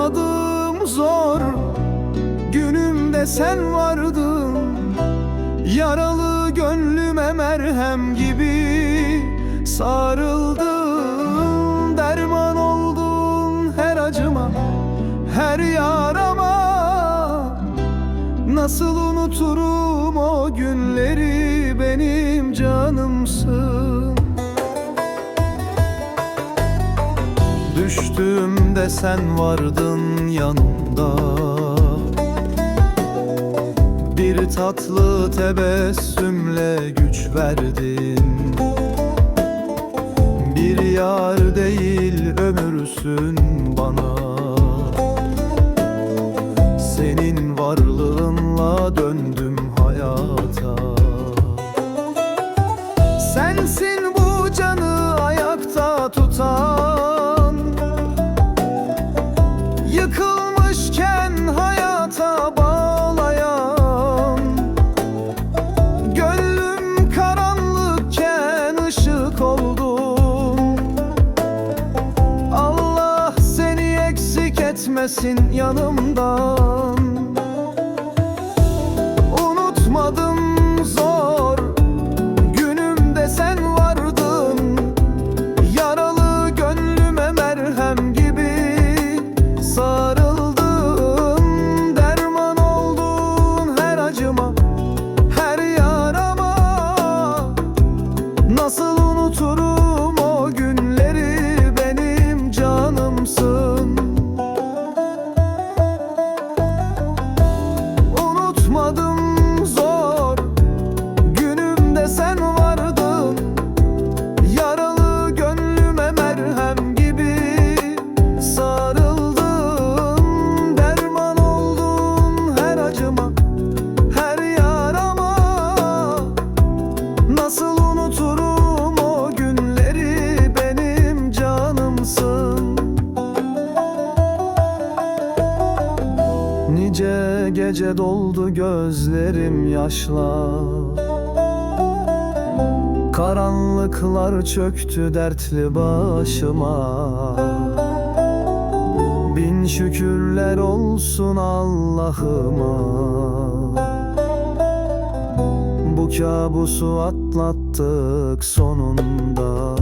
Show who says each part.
Speaker 1: Unutmadım zor. Günümde sen vardın Yaralı gönlüme merhem gibi Sarıldın Derman oldun her acıma Her yarama. Nasıl unuturum o günleri Benim canımsın sen vardın yanımda. Bir tatlı tebessümle güç verdin. Bir yar değil ömürsün bana. Senin varlığınla döndüm hayata eksik etmesin yanımdan. Unutmadım zor Günümde sen vardın. Yaralı gönlüme merhem gibi Sarıldın. Derman oldun her acıma Her yarama. Nasıl unuturum gece doldu gözlerim yaşla Karanlıklar çöktü dertli başıma. Bin şükürler olsun Allah'ıma. Bu kabusu atlattık sonunda